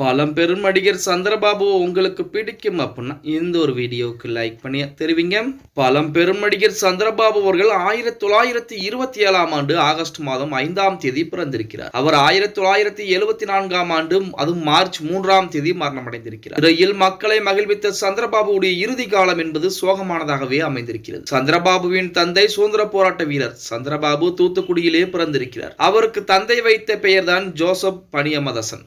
பழம்பெரும் நடிகர் சந்திரபாபு உங்களுக்கு பிடிக்கும் அப்படின்னா இந்த ஒரு வீடியோவுக்கு லைக் பண்ணி தெரிவிங்க. பழம்பெரும் நடிகர் சந்திரபாபு அவர்கள் ஆயிரத்தி தொள்ளாயிரத்தி இருபத்தி ஏழாம் ஆண்டு ஆகஸ்ட் மாதம் ஐந்தாம் தேதி பிறந்திருக்கிறார். அவர் ஆயிரத்தி தொள்ளாயிரத்தி எழுபத்தி நான்காம் ஆண்டு அதுவும் மார்ச் மூன்றாம் தேதி மரணமடைந்திருக்கிறார். திரையில் மக்களை மகிழ்வித்த சந்திரபாபுடைய இறுதி காலம் என்பது சோகமானதாகவே அமைந்திருக்கிறது. சந்திரபாபுவின் தந்தை சுதந்திர போராட்ட வீரர் சந்திரபாபு தூத்துக்குடியிலே பிறந்திருக்கிறார். அவருக்கு தந்தை வைத்த பெயர்தான் ஜோசப் பனியமதசன்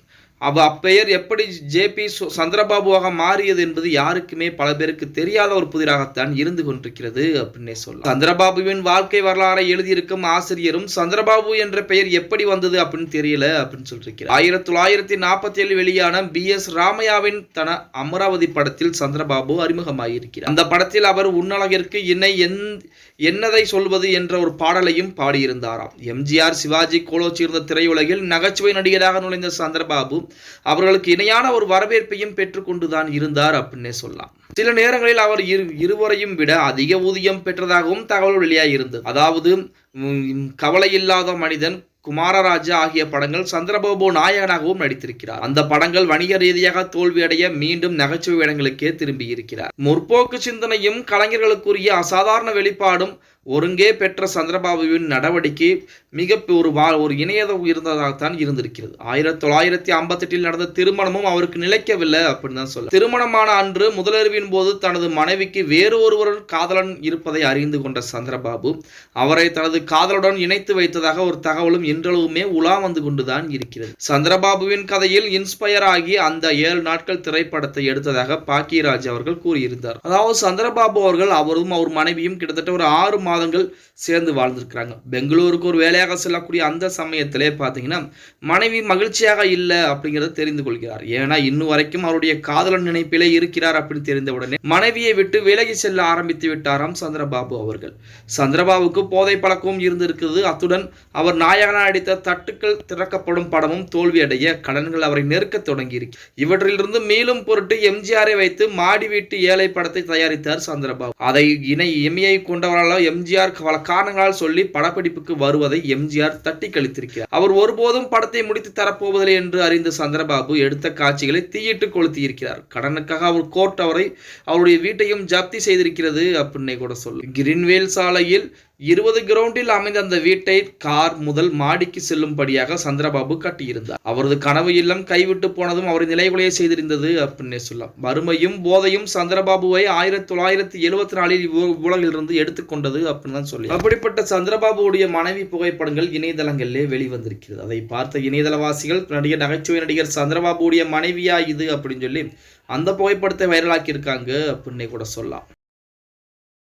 அவ அப்பெயர் எப்படி ஜேபி சந்திரபாபுவாக மாறியது என்பது யாருக்குமே பல பேருக்கு தெரியாத ஒரு புதிராகத்தான் இருந்து கொண்டிருக்கிறது அப்படின்னே சொல்லலாம். சந்திரபாபுவின் வாழ்க்கை வரலாறை எழுதியிருக்கும் ஆசிரியரும் சந்திரபாபு என்ற பெயர் எப்படி வந்தது அப்படின்னு தெரியல அப்படின்னு சொல்லியிருக்கிறார். ஆயிரத்தி தொள்ளாயிரத்தி நாற்பத்தி ஏழு வெளியான பி எஸ் ராமையாவின் தன அமராவதி படத்தில் சந்திரபாபு அறிமுகமாகியிருக்கிறார் அந்த படத்தில் அவர் உன்னழகிற்கு என்னை எந் என்னதை சொல்வது என்ற ஒரு பாடலையும் பாடியிருந்தாராம். எம்ஜிஆர் சிவாஜி கோலோச்சி இருந்த திரையுலகில் நகைச்சுவை நடிகராக நுழைந்த சந்திரபாபு அவர்களுக்கு இணையான ஒரு வரவேற்பையும் பெற்றுக்கொண்டுதான் இருந்தார் அப்படின்னே சொல்லலாம். சில நேரங்களில் அவர் இரு இருவரையும் விட அதிக ஊதியம் பெற்றதாகவும் தகவல் வெளியாக இருந்தது. அதாவது கவலை இல்லாத மனிதன் குமாரராஜா ஆகிய படங்கள் சந்திரபாபு நாயகனாகவும் நடித்திருக்கிறார். அந்த படங்கள் வணிக ரீதியாக தோல்வியடைய மீண்டும் நகைச்சுவை இடங்களுக்கே திரும்பியிருக்கிறார். முற்போக்கு சிந்தனையும் கலைஞர்களுக்குரிய அசாதாரண வெளிப்பாடும் ஒருங்கே பெற்ற சந்திரபாபுவின் நடவடிக்கை மிக ஒரு வா ஒரு இணையதம் இருந்ததாகத்தான் இருந்திருக்கிறது. ஆயிரத்தி தொள்ளாயிரத்தி ஐம்பத்தெட்டில் நடந்த திருமணமும் அவருக்கு நிலைக்கவில்லை அப்படின்னு தான் சொல்ல திருமணமான அன்று முதலறிவின் போது தனது மனைவிக்கு வேறு ஒருவருடன் காதலன் இருப்பதை அறிந்து கொண்ட சந்திரபாபு அவரை தனது காதலுடன் இணைத்து வைத்ததாக ஒரு தகவலும் இன்றளவுமே உலா வந்து கொண்டுதான் இருக்கிறது. சந்திரபாபுவின் கதையில் இன்ஸ்பயர் ஆகி அந்த ஏழு நாட்கள் திரைப்படத்தை எடுத்ததாக பாக்கியராஜ் அவர்கள் கூறியிருந்தார். அதாவது சந்திரபாபு அவர்கள் அவரும் அவர் மனைவியும் கிட்டத்தட்ட ஒரு ஆறு மாதங்கள் சேர்ந்து வாழ்ந்திருக்கிறாங்க. பெங்களூருக்கு ஒரு வேலையாக செல்லக்கூடிய அந்த சமயத்திலே பார்த்தீங்கன்னா மனைவி மகிழ்ச்சியாக இல்லை அப்படிங்கிறத தெரிந்து கொள்கிறார். ஏன்னா இன்னும் வரைக்கும் அவருடைய காதலன் நினைப்பிலே இருக்கிறார் அப்படின்னு தெரிந்தவுடனே மனைவியை விட்டு விலகி செல்ல ஆரம்பித்து விட்டாராம் சந்திரபாபு அவர்கள். சந்திரபாபுக்கு போதை பழக்கமும் இருந்திருக்கிறது. அத்துடன் அவர் நாயகனா அடித்த தட்டுக்கள் திறக்கப்படும் படமும் தோல்வியடைய கடன்கள் அவரை நெருக்க தொடங்கியிருக்கு. இவற்றிலிருந்து மேலும் பொருட்டு எம்ஜிஆரை வைத்து மாடி வீட்டு ஏழை படத்தை தயாரித்தார் சந்திரபாபு. அதை இணை இமையை கொண்டவரால் எம் எம்ஜிஆர் பல காரணங்களால் சொல்லி படப்பிடிப்புக்கு வருவதை எம்ஜிஆர் தட்டி கழித்திருக்கிறார் அவர் ஒருபோதும் படத்தை முடித்து தரப்போவதில்லை என்று அறிந்த சந்திரபாபு எடுத்த காட்சிகளை தீயிட்டு கொளுத்தியிருக்கிறார். கடனுக்காக அவர் கோர்ட் அவரை அவருடைய வீட்டையும் ஜப்தி செய்திருக்கிறது அப்படின்னே கூட சொல்லு. கிரீன்வேல் சாலையில் இருபது கிரவுண்டில் அமைந்த அந்த வீட்டை கார் முதல் மாடிக்கு செல்லும்படியாக சந்திரபாபு கட்டியிருந்தார். அவரது கனவு இல்லம் கைவிட்டு போனதும் அவரை நிலைகுலைய செய்திருந்தது அப்படின்னே சொல்லலாம். வறுமையும் போதையும் சந்திரபாபுவை ஆயிரத்தி தொள்ளாயிரத்தி எழுபத்தி நாலில் உலகிலிருந்து எடுத்துக்கொண்டது அப்படின்னு தான் சொல்லி அப்படிப்பட்ட சந்திரபாபுவுடைய மனைவி புகைப்படங்கள் இணையதளங்களிலே வெளிவந்திருக்கிறது. அதை பார்த்த இணையதளவாசிகள் நடிகர் நகைச்சுவை நடிகர் சந்திரபாபுவுடைய மனைவியா இது அப்படின்னு சொல்லி அந்த புகைப்படத்தை வைரலாக்கி இருக்காங்க அப்படின்னே கூட சொல்லலாம்.